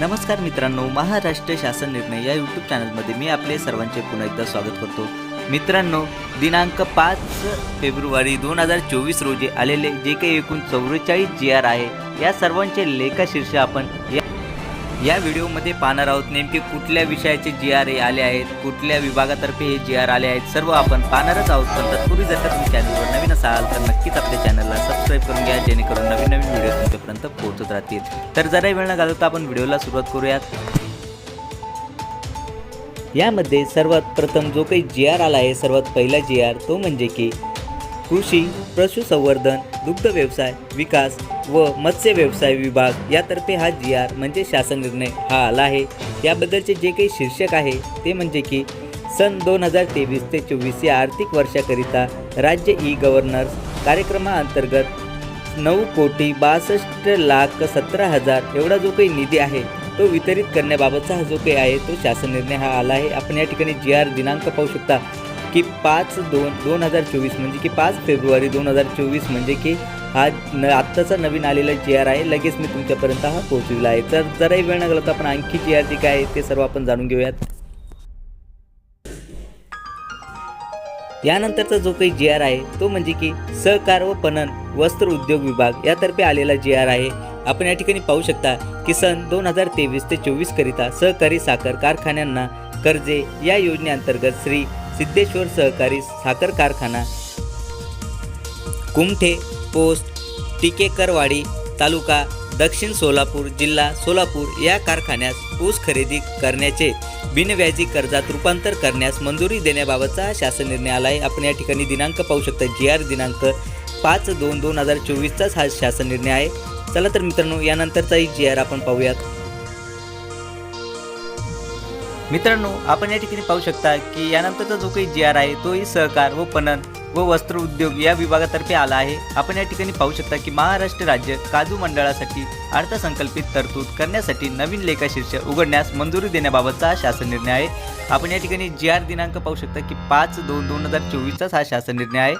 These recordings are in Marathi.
नमस्कार मित्रांनो महाराष्ट्र शासन निर्णय या यूट्यूब चॅनलमध्ये मी आपले सर्वांचे पुन्हा एकदा स्वागत करतो. मित्रांनो दिनांक पाच फेब्रुवारी दोन हजार चोवीस रोजी आलेले जे काही एकूण चौवेचाळीस जी आर आहे या सर्वांचे लेखाशीर्ष आपण या या व्हिडिओमध्ये पाहणार आहोत नेमके कुठल्या विषयाचे जी आर ए आले आहेत कुठल्या विभागातर्फे हे जी आर आले आहेत सर्व आपण पाहणारच आहोत. पण तत्पूर्वी जर का तुम्ही चॅनलवर नवीन असाल तर नक्कीच आपल्या चॅनलला सबस्क्राईब करून घ्या जेणेकरून नवीन नवीन व्हिडिओ तुमच्यापर्यंत पोहोचत राहतील. तर जरा वेळ न घालवता आपण व्हिडिओला सुरुवात करूयात. यामध्ये सर्वात प्रथम जो काही जी आर आला आहे सर्वात पहिला जी आर तो म्हणजे की कृषी पशुसंवर्धन दुग्ध व्यवसाय विकास व मत्स्य व्यवसाय विभाग यातर्फे हा जी आर म्हणजे शासन निर्णय हा आला आहे. याबद्दलचे जे काही शीर्षक आहे ते म्हणजे की सन दोन हजार तेवीस ते चोवीस या आर्थिक वर्षाकरिता राज्य ई गव्हर्नर्स कार्यक्रमाअंतर्गत नऊ कोटी बासष्ट लाख सतरा हजार एवढा जो काही निधी आहे तो वितरित करण्याबाबतचा हा जो काही आहे तो शासन निर्णय हा आला आहे. आपण या ठिकाणी जी आर दिनांक पाहू शकता. की पाच दोन दोन हजार चोवीस म्हणजे की पाच फेब्रुवारी दोन हजार चोवीस म्हणजे की हा न आत्ताचा नवीन आलेला जी आर आहे. लगेच मी तुमच्यापर्यंत हा पोहोचविला आहे. तर जराही वेळ न तर आपण आणखी जी आर जी काय आहे ते सर्व आपण जाणून घेऊयात. यानंतरचा जो काही जी आर आहे तो म्हणजे की सहकार व पणन वस्त्र उद्योग विभाग यातर्फे आलेला जी आर आहे. आपण या ठिकाणी पाहू शकता की सन दोन हजार तेवीस ते चोवीसकरिता सहकारी साखर कारखान्यांना कर्जे या योजनेअंतर्गत श्री सिद्धेश्वर सहकारी साखर कारखाना कुमठे पोस्ट टिकेकरवाडी तालुका दक्षिण सोलापूर जिल्हा सोलापूर या कारखान्यास ऊस खरेदी करण्याचे बिनव्याजी कर्जात रूपांतर करण्यास मंजुरी देण्याबाबतचा शासन निर्णय आला आहे आपण या ठिकाणी दिनांक पाहू शकता. जी आर दिनांक पाच दोन दोन हजार चोवीसचाच हा शासन निर्णय आहे. चला तर मित्रांनो यानंतरचाही जी आर आपण पाहूयात. मित्रांनो आपण या ठिकाणी पाहू शकता की यानंतरचा जो काही जी आर आहे तोही सहकार व पणन व वस्त्र उद्योग या विभागातर्फे आला आहे. आपण या ठिकाणी पाहू शकता की महाराष्ट्र राज्य काजू मंडळासाठी अर्थसंकल्पित तरतूद करण्यासाठी नवीन लेखाशीर्ष उघडण्यास मंजुरी देण्याबाबतचा हा शासन निर्णय आहे. आपण या ठिकाणी जी आर दिनांक पाहू शकता की पाच दोन दोन हजार चोवीसचाच हा शासन निर्णय आहे.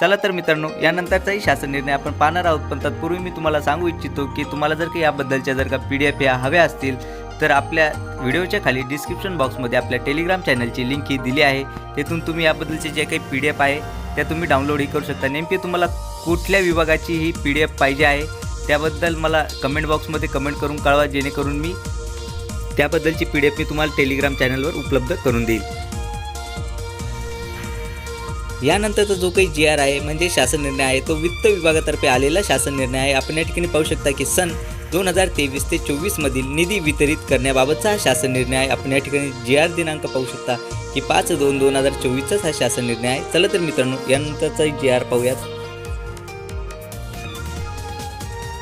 चला तर मित्रांनो यानंतरचाही शासन निर्णय आपण पाहणार आहोत. पण तत्पूर्वी मी तुम्हाला सांगू इच्छितो की तुम्हाला जर काही याबद्दलच्या जर का पी डी एफ या हव्या असतील तर आपल्या व्हिडिओच्या खाली डिस्क्रिप्शन बॉक्समध्ये आपल्या टेलिग्राम चॅनलची लिंक ही दिली आहे. तेथून तुम्ही याबद्दलचे जे काही पी डी एफ आहे त्या तुम्ही डाउनलोडही करू शकता. नेमकी तुम्हाला कुठल्या विभागाची ही पी डी एफ पाहिजे आहे त्याबद्दल मला कमेंट बॉक्समध्ये कमेंट करून कळवा जेणेकरून मी त्याबद्दलची पी डी एफ मी तुम्हाला टेलिग्राम चॅनलवर उपलब्ध करून देईल. यानंतरचा जो काही जी आर आहे म्हणजे शासन निर्णय आहे तो वित्त विभागातर्फे आलेला शासन निर्णय आहे. आपण या ठिकाणी पाहू शकता की सन दोन हजार तेवीस ते चोवीसमधील निधी वितरित करण्याबाबतचा हा शासन निर्णय आहे. आपण या ठिकाणी जी आर दिनांक पाहू शकता की पाच दोन दोन हजार चोवीसचाच हा शासन निर्णय आहे. चला तर मित्रांनो यानंतरचा जी आर पाहूयात.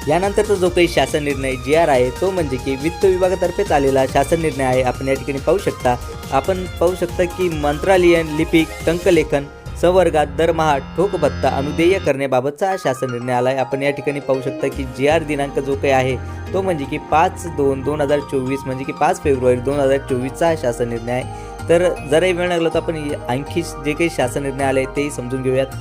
यानंतरचा जो काही शासन निर्णय जी आर आहे तो म्हणजे की वित्त विभागातर्फेच आलेला शासन निर्णय आहे. आपण या ठिकाणी पाहू शकता. आपण पाहू शकता की मंत्रालयीन लिपिक टंकलेखन संवर्गात दरमहा ठोक भत्ता अनुदेय करण्याबाबतचा शासन निर्णय आला आहे आपण या ठिकाणी पाहू शकता की जी आर दिनांक जो काही आहे तो म्हणजे की पाच दोन दोन हजार चोवीस म्हणजे की पाच फेब्रुवारी दोन हजार चोवीसचा हा शासन निर्णय आहे. तर जराही वेळ लागला तर आपण आणखी जे काही शासन निर्णय आले तेही समजून घेऊयात.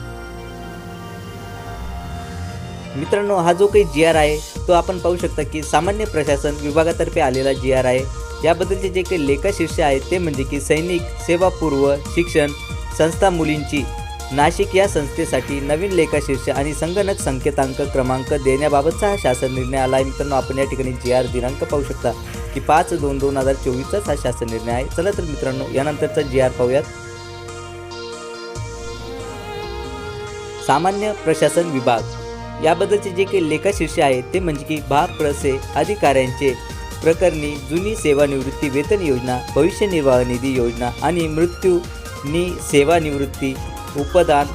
मित्रांनो हा जो काही जी आर आहे तो आपण पाहू शकता की सामान्य प्रशासन विभागातर्फे आलेला जी आर आहे. याबद्दलचे जे काही लेखाशीर्ष आहेत ते म्हणजे की सैनिक सेवापूर्व शिक्षण संस्था मुलींची. नाशिक या संस्थेसाठी नवीन लेखाशीर्ष आणि संगणक संकेतांक क्रमांक देण्याबाबतचा हा शासन निर्णय आला आहे मित्रांनो आपण या ठिकाणी जी आर दिनांक पाहू शकता की पाच दोन दोन हजार चोवीसचाच हा शासन निर्णय आहे. चला तर मित्रांनो यानंतरचा जी आर पाहूयात. सामान्य प्रशासन विभाग. याबद्दलचे जे काही लेखाशीर्ष आहे ते म्हणजे की भाप्रसे अधिकाऱ्यांचे प्रकरणी जुनी सेवानिवृत्ती वेतन योजना भविष्य निर्वाह निधी योजना आणि मृत्यू नि सेवानिवृत्ती उपदान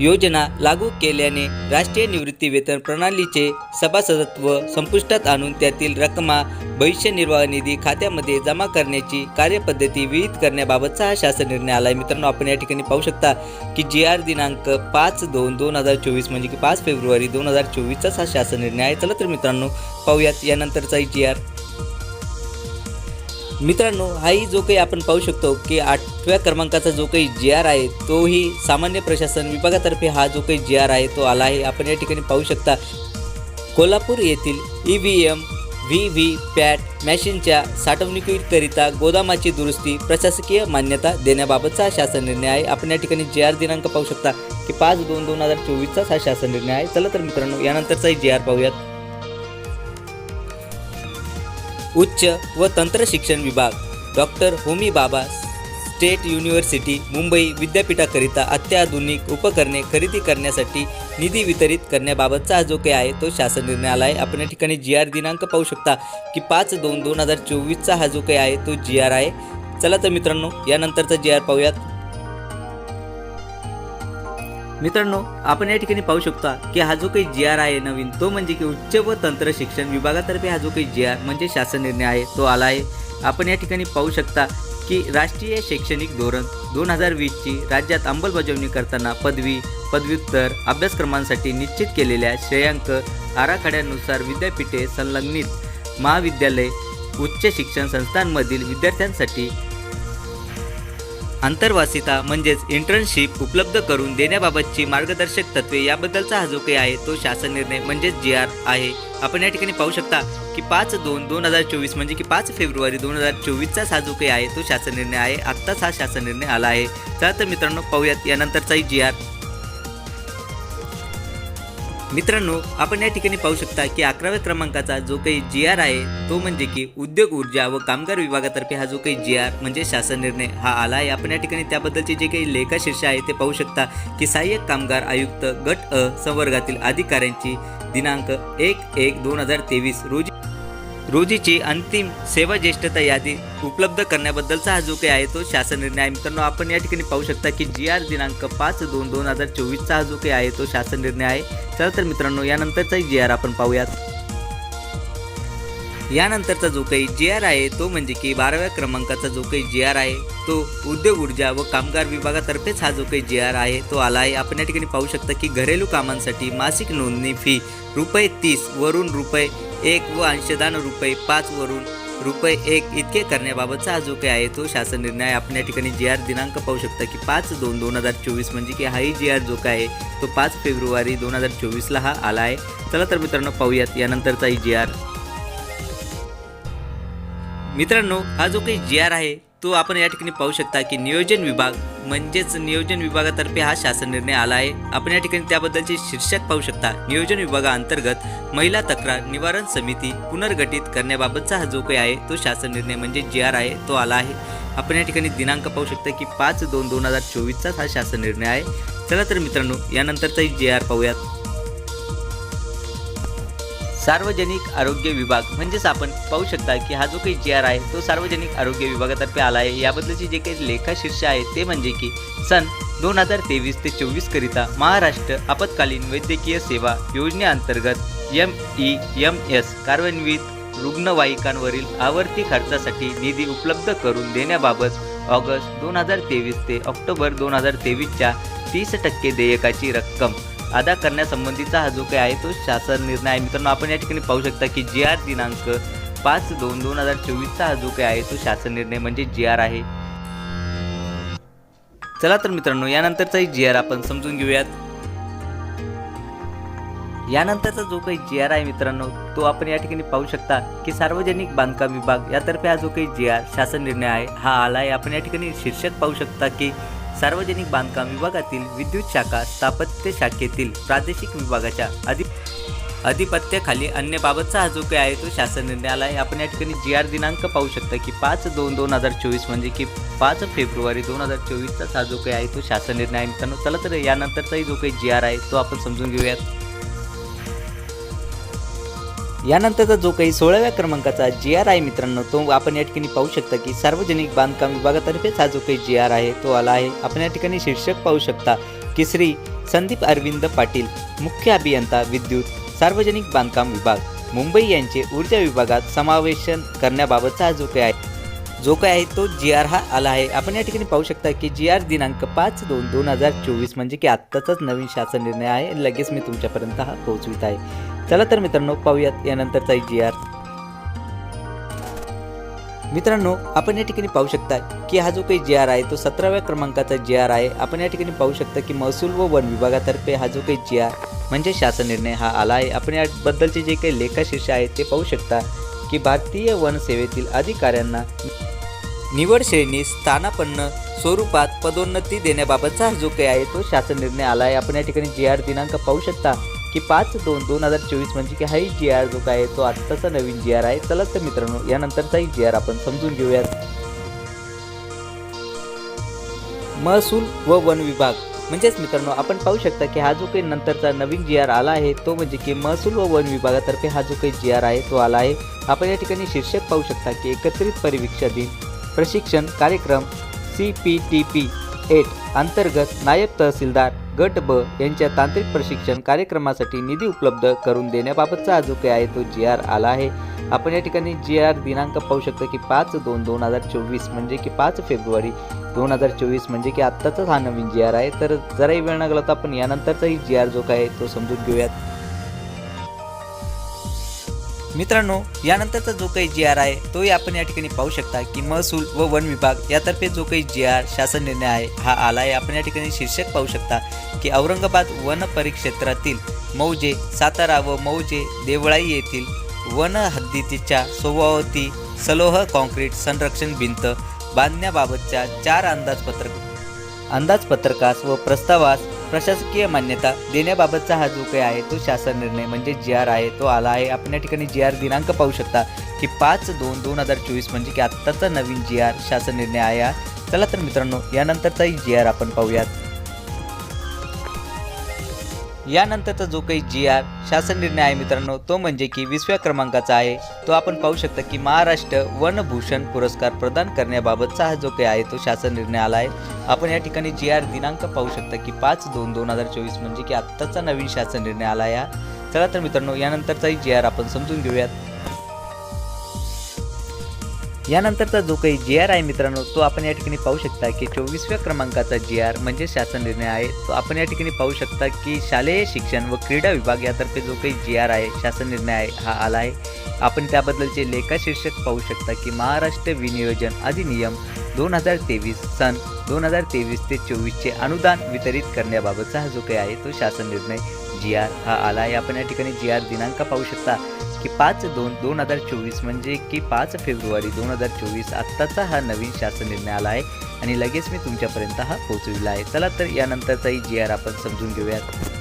योजना लागू केल्याने राष्ट्रीय निवृत्ती वेतन प्रणालीचे सभासदत्व संपुष्टात आणून त्यातील रकमा भविष्य निर्वाह निधी खात्यामध्ये जमा करण्याची कार्यपद्धती विहित करण्याबाबतचा हा शासन निर्णय आला आहे मित्रांनो आपण या ठिकाणी पाहू शकता की जी आर दिनांक पाच दोन दोन हजार चोवीस म्हणजे की पाच फेब्रुवारी दोन हजार चोवीसचाच हा शासन निर्णय आहे. चला तर मित्रांनो पाहूयात यानंतरचाही जी आर मित्रांनो हाही जो काही आपण पाहू शकतो की आठव्या क्रमांकाचा जो काही जी आर आहे तोही सामान्य प्रशासन विभागातर्फे हा जो काही जी आर आहे तो आला आहे. आपण या ठिकाणी पाहू शकता कोल्हापूर येथील E V M V V PAT मॅशिनच्या साठवणुकीकरिता गोदामाची दुरुस्ती प्रशासकीय मान्यता देण्याबाबतचा शासन निर्णय आहे. आपण या ठिकाणी जे आर दिनांक पाहू शकता की पाच दोन दोन हजार चोवीसचाच हा शासन निर्णय आहे. चला तर मित्रांनो यानंतरचाही जे आर पाहूयात. उच्च व तंत्र शिक्षण विभाग. डॉक्टर होमी बाबा स्टेट युनिव्हर्सिटी मुंबई विद्यापीठाकरिता अत्याधुनिक उपकरणे खरेदी करण्यासाठी निधी वितरित करण्याबाबतचा हा जो काही आहे तो शासन निर्णय आला आहे आपण या ठिकाणी जी आर दिनांक पाहू शकता की पाच दोन दोन हजार चोवीसचा हा जो काही आहे तो जी आर आहे. चला तर मित्रांनो यानंतरचा जी आर पाहूयात. मित्रांनो आपण या ठिकाणी पाहू शकता की हा जो काही जी आर आहे नवीन तो म्हणजे की उच्च व तंत्र शिक्षण विभागातर्फे हा जो काही जी आर म्हणजे शासन निर्णय आहे तो आला आहे. आपण या ठिकाणी पाहू शकता की राष्ट्रीय शैक्षणिक धोरण दोन हजार वीसची राज्यात अंमलबजावणी करताना पदवी पदव्युत्तर अभ्यासक्रमांसाठी निश्चित केलेल्या श्रेयांक आराखड्यानुसार विद्यापीठे संलग्नित महाविद्यालय उच्च शिक्षण संस्थांमधील विद्यार्थ्यांसाठी आंतरवासिता म्हणजेच इंटर्नशिप उपलब्ध करून देण्याबाबतची मार्गदर्शक तत्वे याबद्दलचा हा जो काही आहे तो शासन निर्णय म्हणजेच जी आर आहे. आपण या ठिकाणी पाहू शकता की पाच दोन दोन हजार चोवीस म्हणजे की पाच फेब्रुवारी दोन हजार चोवीसचाच हा जो काही आहे तो शासन निर्णय आहे. आत्ताच हा शासन निर्णय आला आहे. चला तर मित्रांनो पाहूयात यानंतरचाही जी आर मित्रांनो आपण या ठिकाणी पाहू शकता की अकराव्या क्रमांकाचा जो काही जी आर आहे तो म्हणजे की उद्योग ऊर्जा व कामगार विभागातर्फे हा जो काही जी आर म्हणजे शासन निर्णय हा आला आहे आपण या ठिकाणी त्याबद्दलचे जे काही लेखाशीर्ष आहे ते पाहू शकता की सहाय्यक कामगार आयुक्त गट अ संवर्गातील अधिकाऱ्यांची दिनांक एक एक दोन हजार तेवीस रोजी रोजीची अंतिम सेवा ज्येष्ठता यादी उपलब्ध करण्याबद्दलचा हा जो काही आहे तो शासन निर्णय आहे. मित्रांनो आपण या ठिकाणी पाहू शकता की जी आर दिनांक पाच दोन दोन हजार चोवीसचा हा जो काही आहे तो शासन निर्णय आहे. चला तर मित्रांनो यानंतरचाही जी आर आपण पाहूयात. यानंतरचा जो काही जी आर आहे तो म्हणजे की बाराव्या क्रमांकाचा जो काही जी आर आहे तो उद्योग ऊर्जा व कामगार विभागातर्फेच हा जो काही जी आर आहे तो आला आहे. आपण या ठिकाणी पाहू शकता की घरेलू कामांसाठी मासिक नोंदणी फी रुपये तीस वरून रुपये एक व अंशदान रुपये पाच वरून रुपये एक इतके करण्याबाबतचा हा जो काही आहे तो शासन निर्णय आपण या ठिकाणी जी आर दिनांक पाहू शकता की पाच दोन दोन हजार चोवीस म्हणजे की हाही जी आर जो काय आहे तो पाच फेब्रुवारी दोन हजार चोवीसला हा आला आहे. चला तर मित्रांनो पाहूयात यानंतरचाही जी आर मित्रांनो हा जो काही जी आर आहे तो आपण या ठिकाणी पाहू शकता की नियोजन विभाग म्हणजेच नियोजन विभागातर्फे हा शासन निर्णय आला आहे. आपण या ठिकाणी त्याबद्दलचे शीर्षक पाहू शकता. नियोजन विभागाअंतर्गत महिला तक्रार निवारण समिती पुनर्गठित करण्याबाबतचा हा जो काही आहे तो शासन निर्णय म्हणजे जी आर आहे तो आला आहे. आपण या ठिकाणी दिनांक पाहू शकता की पाच दोन दोन हजार चोवीसचाच हा शासन निर्णय आहे. चला तर मित्रांनो यानंतरचाही जी आर पाहूयात. सार्वजनिक आरोग्य विभाग. म्हणजेच आपण पाहू शकता की हा जो काही जी आर आहे तो सार्वजनिक आरोग्य विभागातर्फे आला आहे याबद्दलचे जे काही लेखाशीर्ष आहे ते म्हणजे की सन दोन हजार तेवीस ते चोवीस करिता महाराष्ट्र आपत्कालीन वैद्यकीय सेवा योजनेअंतर्गत एम ई एम एस कार्यान्वित रुग्णवाहिकांवरील आवर्ती खर्चासाठी निधी उपलब्ध करून देण्याबाबत ऑगस्ट दोन हजार तेवीस ते ऑक्टोबर दोन हजार तेवीसच्या तीस टक्के देयकाची रक्कम अदा करण्यासंबंधीचा हा जो काही आहे तो शासन निर्णय आहे. मित्रांनो आपण या ठिकाणी पाहू शकता की जी आर दिनांक पाच दोन दोन हजार चोवीसचा हा जो काही आहे तो शासन निर्णय म्हणजे जी आर आहे. चला तर मित्रांनो यानंतरचाही जी आर आपण समजून घेऊयात. यानंतरचा जो काही जी आर आहे मित्रांनो तो आपण या ठिकाणी पाहू शकता की सार्वजनिक बांधकाम विभाग यातर्फे हा जो काही जी आर शासन निर्णय आहे हा आला आहे. आपण या ठिकाणी शीर्षक पाहू शकता की सार्वजनिक बांधकाम विभागातील विद्युत शाखा स्थापत्य शाखेतील प्रादेशिक विभागाच्या अधि अधिपत्याखाली अन्यबाबतचा हा जो काही आहे तो शासन निर्णय आला आहे. आपण या ठिकाणी जी आर दिनांक पाहू शकता की पाच दोन दोन हजार चोवीस म्हणजे की पाच फेब्रुवारी दोन हजार चोवीसचाच हा जो काही आहे तो शासन निर्णय आहे मित्रांनो चला तर यानंतरचाही जो काही जी आर आहे तो आपण समजून घेऊयात. यानंतरचा जो काही सोळाव्या क्रमांकाचा जी आर आहे मित्रांनो तो आपण या ठिकाणी पाहू शकता की सार्वजनिक बांधकाम विभागातर्फेच हा जो काही जी आर आहे तो आला आहे. आपण या ठिकाणी शीर्षक पाहू शकता की श्री संदीप अरविंद पाटील मुख्य अभियंता विद्युत सार्वजनिक बांधकाम विभाग मुंबई यांचे ऊर्जा विभागात समावेशन करण्याबाबतचा हा जो काही आहे जो काय आहे तो जी आर हा आला आहे. आपण या ठिकाणी पाहू शकता की जी आर दिनांक पाच दोन दोन हजार चोवीस म्हणजे की आत्ताचाच नवीन शासन निर्णय आहे लगेच मी तुमच्यापर्यंत हा पोहोचवित आहे. चला तर मित्रांनो पाहूयात यानंतरचा जी आर मित्रांनो आपण या ठिकाणी पाहू शकता की हा जो काही जी आर आहे तो सतराव्या क्रमांकाचा जी आर आहे. आपण या ठिकाणी पाहू शकता की महसूल व वन विभागातर्फे हा जो काही जी आर म्हणजे शासन निर्णय हा आला आहे. आपण याबद्दलचे जे काही लेखाशीर्ष आहे ते पाहू शकता की भारतीय वन सेवेतील अधिकाऱ्यांना निवड श्रेणी स्थानापन्न स्वरूपात पदोन्नती देण्याबाबतचा हा जो काही आहे तो शासन निर्णय आला आहे. आपण या ठिकाणी जी आर दिनांक पाहू शकता. की पाच दोन दोन हजार चोवीस म्हणजे की हाही जी आर जो काय आहे तो आत्ताचा नवीन जी आर आहे. चला तर मित्रांनो यानंतरचाही जी आर आपण समजून घेऊयात. महसूल व वन विभाग. म्हणजेच मित्रांनो आपण पाहू शकता की हा जो काही नंतरचा नवीन जी आर आला आहे तो म्हणजे की महसूल व वन विभागातर्फे हा जो काही जी आर आहे तो आला आहे. आपण या ठिकाणी शीर्षक पाहू शकता की एकत्रित परिवीक्षा दिन प्रशिक्षण कार्यक्रम C P T P eight अंतर्गत नायब तहसीलदार गट ब यांच्या तांत्रिक प्रशिक्षण कार्यक्रमासाठी निधी उपलब्ध करून देण्याबाबतचा जो काही आहे तो जी आर आला आहे. आपण या ठिकाणी जी आर दिनांक पाहू शकतो की पाच दोन दोन हजार चोवीस म्हणजे की पाच फेब्रुवारी दोन हजार चोवीस म्हणजे की आत्ताचाच हा नवीन जी आर आहे. तर जराही वेळ न तर आपण यानंतरचाही जी आर जो काय आहे तो समजून घेऊयात. मित्रांनो यानंतरचा जो काही जी आर आहे तोही आपण या ठिकाणी पाहू शकता की महसूल व वन विभाग यातर्फे जो काही जी आर शासन निर्णय आहे हा आला आहे आपण या ठिकाणी शीर्षक पाहू शकता की औरंगाबाद वन परिक्षेत्रातील मौजे सातारा व मौजे देवळाई येथील वन हद्दीच्या स्वभावती सलोह कॉन्क्रीट संरक्षण भिंत बांधण्याबाबतच्या चार अंदाजपत्रक अंदाजपत्रकास व प्रस्तावास प्रशासकीय मान्यता देण्याबाबतचा हा जो काही आहे तो शासन निर्णय म्हणजे जी आर आहे तो आला आहे. आपण या ठिकाणी जी आर दिनांक पाहू शकता की पाच दोन दोन हजार चोवीस म्हणजे की आत्ताचा नवीन जी आर शासन निर्णय आहे चला तर मित्रांनो यानंतरचाही जी आर आपण पाहूयात. यानंतरचा जो काही जी आर शासन निर्णय आहे मित्रांनो तो म्हणजे की वीसव्या क्रमांकाचा आहे. तो आपण पाहू शकता की महाराष्ट्र वनभूषण पुरस्कार प्रदान करण्याबाबतचा हा जो काही आहे तो शासन निर्णय आला आहे. आपण या ठिकाणी जी आर दिनांक पाहू शकता की पाच दोन दोन हजार चोवीस म्हणजे की आत्ताचा नवीन शासन निर्णय आला आहे हा. चला तर मित्रांनो यानंतरचाही जी आर आपण समजून घेऊयात. यानंतरचा जो काही जी आर आहे मित्रांनो तो आपण या ठिकाणी पाहू शकता की चोवीसव्या क्रमांकाचा जी आर म्हणजे शासन निर्णय आहे. तो आपण या ठिकाणी पाहू शकता की शालेय शिक्षण व क्रीडा विभाग यातर्फे जो काही जी आर आहे शासन निर्णय आहे हा आला आहे. आपण त्याबद्दलचे लेखा शीर्षक पाहू शकता की महाराष्ट्र विनियोजन अधिनियम दोन हजार तेवीस सन दोन हजार तेवीस ते चोवीसचे अनुदान वितरित करण्याबाबतचा हा जो काही आहे तो शासन निर्णय जी आर हा आला आहे. आपण या ठिकाणी जी आर दिनांक पाहू शकता. की पाच दोन दोन हजार चोवीस म्हणजे की पाच फेब्रुवारी दोन हजार चोवीस आत्ताचा हा नवीन शासन निर्णय आला आहे आणि लगेच मी तुमच्यापर्यंत हा पोहोचविला आहे. चला तर यानंतरचाही जी आर आपण समजून घेऊयात.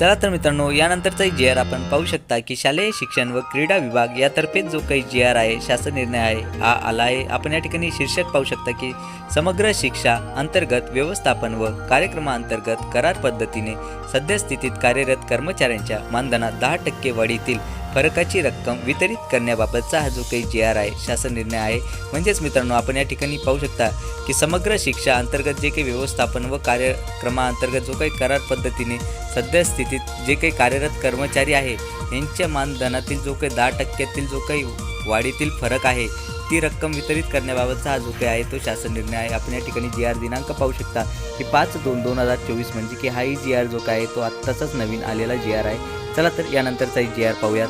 चला तर मित्रांनो यानंतरचाही जी आर आपण पाहू शकता की शालेय शिक्षण व क्रीडा विभाग यातर्फे जो काही जी आर आहे शासन निर्णय आहे हा आला आहे. आपण या ठिकाणी शीर्षक पाहू शकता की समग्र शिक्षा अंतर्गत व्यवस्थापन व कार्यक्रमाअंतर्गत करार पद्धतीने सद्यस्थितीत कार्यरत कर्मचाऱ्यांच्या मानधनात दहा टक्के वाढीतील फरकाची रक्कम वितरित करण्याबाबतचा हा जो काही जी आर आहे शासन निर्णय आहे म्हणजेच मित्रांनो आपण या ठिकाणी पाहू शकता की समग्र शिक्षा अंतर्गत जे काही व्यवस्थापन व कार्यक्रमाअंतर्गत जो काही करार पद्धतीने सद्यस्थितीत जे काही कार्यरत कर्मचारी आहे यांच्या मानधनातील जो काही दहा टक्क्यातील जो काही वाढीतील फरक आहे ती रक्कम वितरित करण्याबाबतचा हा जो काही आहे तो शासन निर्णय आहे. आपण या ठिकाणी जी आर दिनांक पाहू शकता की पाच दोन दोन हजार चोवीस म्हणजे की हाही जी आर जो काय आहे तो आत्ताचाच नवीन आलेला जी आर आहे. चला तर यानंतरचाही जी आर पाहूयात.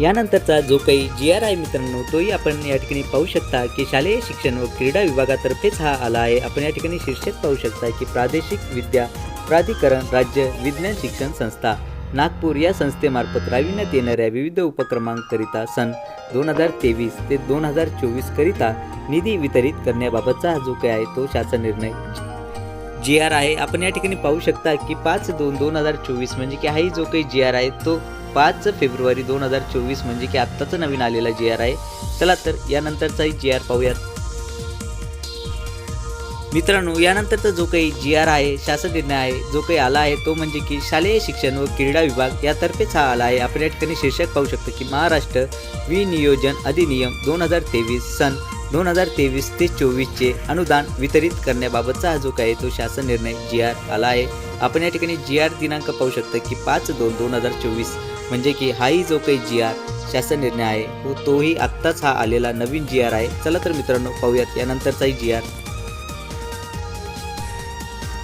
यानंतरचा जो काही जी आर आहे मित्रांनो तोही आपण या ठिकाणी पाहू शकता की शालेय शिक्षण व क्रीडा विभागातर्फेच हा आला आहे. आपण या ठिकाणी शीर्षक पाहू शकता की प्रादेशिक विद्या प्राधिकरण राज्य विज्ञान शिक्षण संस्था नागपूर या संस्थेमार्फत राबविण्यात येणाऱ्या विविध उपक्रमांकरिता सन दोन हजार तेवीस ते दोन हजार चोवीसकरिता निधी वितरित करण्याबाबतचा हा जो काही आहे तो शासन निर्णय जी आर आहे. आपण या ठिकाणी पाहू शकता की पाच दोन दोन हजार चोवीस म्हणजे की हाही जो काही जी आर आहे तो पाच फेब्रुवारी दोन हजार चोवीस म्हणजे की आत्ताचा नवीन आलेला जी आर आहे. चला तर यानंतरचाही जी आर पाहूयात. मित्रांनो यानंतरचा जो काही जी आर आहे शासन निर्णय आहे जो काही आला आहे तो म्हणजे की शालेय शिक्षण व क्रीडा विभाग यातर्फेच हा आला आहे. आपण या ठिकाणी शीर्षक पाहू शकतो की महाराष्ट्र विनियोजन अधिनियम दोन हजार तेवीस सन दोन हजार तेवीस ते चोवीसचे अनुदान वितरित करण्याबाबतचा हा जो काही तो शासन निर्णय जी आर आला आहे. आपण या ठिकाणी जी आर दिनांक पाहू शकता की पाच दोन दोन हजार चोवीस म्हणजे की हाही जो काही जी आर शासन निर्णय आहे तो तोही आत्ताच हा आलेला नवीन जी आर आहे. चला तर मित्रांनो पाहूयात यानंतरचाही जी आर.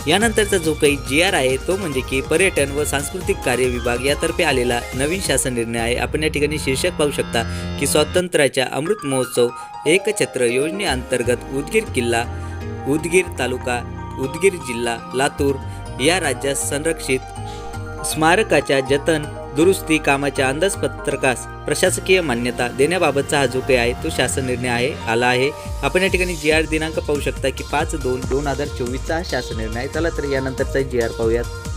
यानंतरचा जो काही जी आर आहे तो म्हणजे की पर्यटन व सांस्कृतिक कार्य विभाग यातर्फे आलेला नवीन शासन निर्णय आहे. आपण या ठिकाणी शीर्षक पाहू शकता की स्वातंत्र्याच्या अमृत महोत्सव एकछत्र योजनेअंतर्गत उदगीर किल्ला उदगीर तालुका उदगीर जिल्हा लातूर या राज्यात संरक्षित. स्मारकाच्या जतन दुरुस्ती कामाच्या अंदाजपत्रकास प्रशासकीय मान्यता देण्याबाबतचा हा जो काही आहे तो शासन निर्णय आहे आला आहे. आपण या ठिकाणी जी आर दिनांक पाहू शकता की पाच दोन दोन हजार चोवीसचा हा शासन निर्णय आहे. चला तर यानंतरचा जी आर पाहूयात.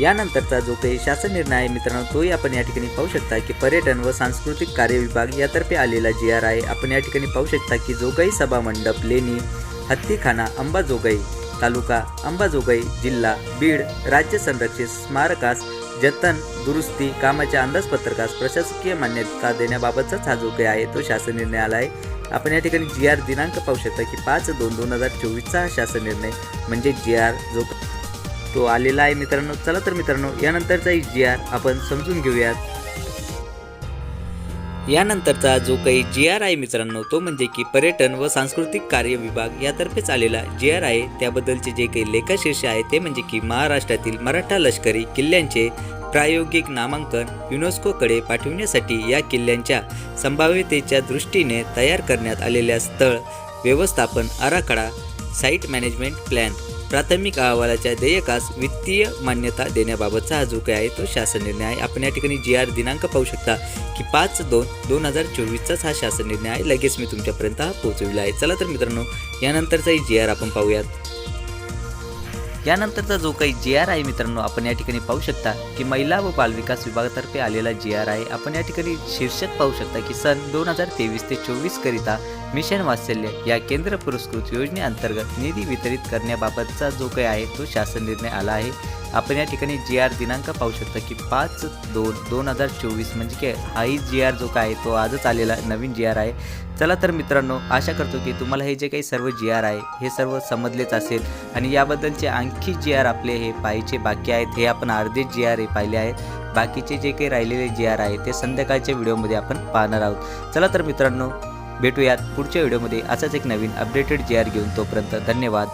यानंतरचा जो काही शासन निर्णय आहे मित्रांनो तोही आपण या ठिकाणी पाहू शकता की पर्यटन व सांस्कृतिक कार्य विभाग यातर्फे आलेला जी आर आहे आपण या ठिकाणी पाहू शकता की जोगाई सभा मंडप लेणी हत्तीखाना अंबाजोगाई तालुका अंबाजोगाई जिल्हा बीड राज्य संरक्षित स्मारकास जतन दुरुस्ती कामाच्या अंदाजपत्रकास प्रशासकीय मान्यता देण्याबाबतचाच हा जो काही आहे तो शासन निर्णय आला आहे. आपण या ठिकाणी जी आर दिनांक पाहू शकता की पाच दोन दोन हजार चोवीसचा हा शासन निर्णय म्हणजे जी आर जो तो आलेला आहे मित्रांनो. चला तर मित्रांनो यानंतरचा जी आर आपण समजून घेऊयात. यानंतरचा जो काही जी आर आहे मित्रांनो तो म्हणजे की पर्यटन व सांस्कृतिक कार्य विभाग यातर्फेच आलेला जी आर आहे. त्याबद्दलचे जे काही लेखाशीर्ष आहे ते म्हणजे की महाराष्ट्रातील मराठा लष्करी किल्ल्यांचे प्रायोगिक नामांकन युनेस्कोकडे पाठविण्यासाठी या किल्ल्यांच्या संभाव्यतेच्या दृष्टीने तयार करण्यात आलेल्या स्थळ व्यवस्थापन आराखडा साईट मॅनेजमेंट प्लॅन प्राथमिक अहवालाच्या देयकास वित्तीय मान्यता देण्याबाबतचा हा जो काही आहे तो शासन निर्णय आहे. आपण या ठिकाणी जी आर दिनांक पाहू शकता की पाच दोन दोन हजार चोवीसचाच हा शासन निर्णय आहे. लगेच मी तुमच्यापर्यंत हा पोहोचविला आहे. चला तर मित्रांनो यानंतरचाही जी आर आपण पाहूयात. यानंतरचा जो काही जी आर आहे मित्रांनो आपण या ठिकाणी पाहू शकता की महिला व बालविकास विभागातर्फे आलेला जी आर आहे. आपण या ठिकाणी शीर्षक पाहू शकता की सन दोन हजार तेवीस ते चोवीस करिता मिशन वात्सल्य या केंद्र पुरस्कृत योजनेअंतर्गत निधी वितरित करण्याबाबतचा जो काही आहे तो शासन निर्णय आला आहे. आपण या ठिकाणी जी आर दिनांक पाहू शकता की पाच दोन दोन हजार चोवीस म्हणजे की हाही जी आर जो काय आहे तो आजच आलेला नवीन जी आर आहे. चला तर मित्रांनो आशा करतो की तुम्हाला हे जे काही सर्व जी आर आहे हे सर्व समजलेच असेल आणि याबद्दलचे आणखी जी आर आपले हे पाहिजे बाकी आहेत हे आपण अर्धे जी आर हे पाहिले आहेत. बाकीचे जे काही राहिलेले जी आर आहे ते संध्याकाळच्या व्हिडिओमध्ये आपण पाहणार आहोत. चला तर मित्रांनो भेटूयात पुढच्या व्हिडिओमध्ये असाच एक नवीन अपडेटेड जी आर घेऊन तोपर्यंत धन्यवाद.